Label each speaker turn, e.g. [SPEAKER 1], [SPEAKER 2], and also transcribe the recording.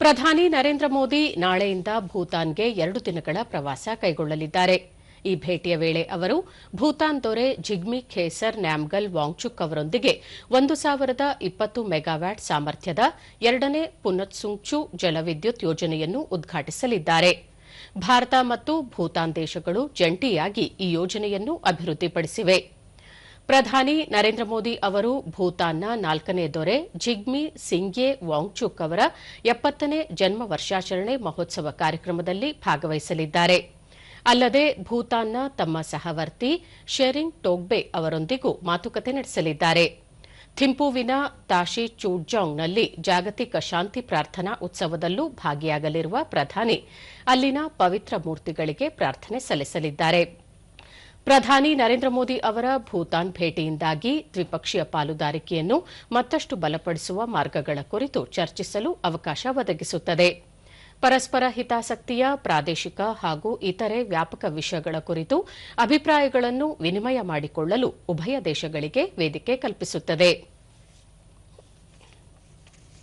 [SPEAKER 1] ಪ್ರಧಾನಿ ನರೇಂದ್ರ ಮೋದಿ ನಾಳೆಯಿಂದ ಭೂತಾನ್ಗೆ ಎರಡು ದಿನಗಳ ಪ್ರವಾಸ ಕೈಗೊಳ್ಳಲಿದ್ದಾರೆ. ಈ ಭೇಟಿಯ ವೇಳೆ ಅವರು ಭೂತಾನ್ ದೊರೆ ಜಿಗ್ಮಿ ಖೇಸರ್ ನ್ಯಾಮ್ಗಲ್ ವಾಂಗ್ಚುಕ್ ಅವರೊಂದಿಗೆ ಒಂದು ಸಾವಿರದ ಇಪ್ಪತ್ತು ಮೆಗಾವ್ಯಾಟ್ ಸಾಮರ್ಥ್ಯದ ಎರಡನೇ ಪುನತ್ಸುಂಗ್ಚು ಜಲವಿದ್ಯುತ್ ಯೋಜನೆಯನ್ನು ಉದ್ಘಾಟಿಸಲಿದ್ದಾರೆ. ಭಾರತ ಮತ್ತು ಭೂತಾನ್ ದೇಶಗಳು ಜಂಟಿಯಾಗಿ ಈ ಯೋಜನೆಯನ್ನು ಅಭಿವೃದ್ಧಿಪಡಿಸಿವೆ. ಪ್ರಧಾನಿ ನರೇಂದ್ರ ಮೋದಿ ಅವರು ಭೂತಾನ್ನ ನಾಲ್ಕನೇ ದೊರೆ ಜಿಗ್ಮಿ ಸಿಂಗ್ಯೆ ವಾಂಗ್ಚುಕ್ ಅವರ ಎಪ್ಪತ್ತನೇ ಜನ್ಮ ವರ್ಷಾಚರಣೆ ಮಹೋತ್ಸವ ಕಾರ್ಯಕ್ರಮದಲ್ಲಿ ಭಾಗವಹಿಸಲಿದ್ದಾರೆ. ಅಲ್ಲದೆ ಭೂತಾನ್ನ ತಮ್ಮ ಸಹವರ್ತಿ ಶೆರಿಂಗ್ ಟೋಗ್ಬೆ ಅವರೊಂದಿಗೂ ಮಾತುಕತೆ ನಡೆಸಲಿದ್ದಾರೆ. ಥಿಂಪುವಿನ ತಾಶಿ ಚೂಡ್ಜಾಂಗ್ನಲ್ಲಿ ಜಾಗತಿಕ ಶಾಂತಿ ಪ್ರಾರ್ಥನಾ ಉತ್ಸವದಲ್ಲೂ ಭಾಗಿಯಾಗಲಿರುವ ಪ್ರಧಾನಿ ಅಲ್ಲಿನ ಪವಿತ್ರ ಮೂರ್ತಿಗಳಿಗೆ ಪ್ರಾರ್ಥನೆ ಸಲ್ಲಿಸಲಿದ್ದಾರೆ. ಪ್ರಧಾನಿ ನರೇಂದ್ರ ಮೋದಿ ಅವರ ಭೂತಾನ್ ಭೇಟಿಯಿಂದಾಗಿ ದ್ವಿಪಕ್ಷೀಯ ಪಾಲುದಾರಿಕೆಯನ್ನು ಮತ್ತಷ್ಟು ಬಲಪಡಿಸುವ ಮಾರ್ಗಗಳ ಕುರಿತು ಚರ್ಚಿಸಲು ಅವಕಾಶ ಒದಗಿಸುತ್ತದೆ. ಪರಸ್ಪರ ಹಿತಾಸಕ್ತಿಯ, ಪ್ರಾದೇಶಿಕ ಹಾಗೂ ಇತರೆ ವ್ಯಾಪಕ ವಿಷಯಗಳ ಕುರಿತು ಅಭಿಪ್ರಾಯಗಳನ್ನು ವಿನಿಮಯ ಮಾಡಿಕೊಳ್ಳಲು ಉಭಯ ದೇಶಗಳಿಗೆ ವೇದಿಕೆ ಕಲ್ಪಿಸುತ್ತದೆ.